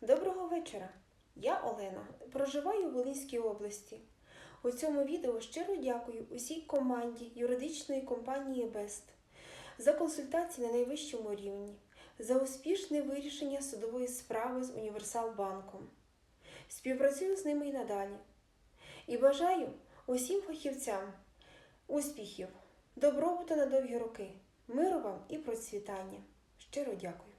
Доброго вечора! Я Олена, проживаю в Волинській області. У цьому відео щиро дякую усій команді юридичної компанії Бест за консультації на найвищому рівні, за успішне вирішення судової справи з Універсалбанком. Співпрацюю з ними і надалі. І бажаю усім фахівцям успіхів, добробуту на довгі роки, миру вам і процвітання. Щиро дякую.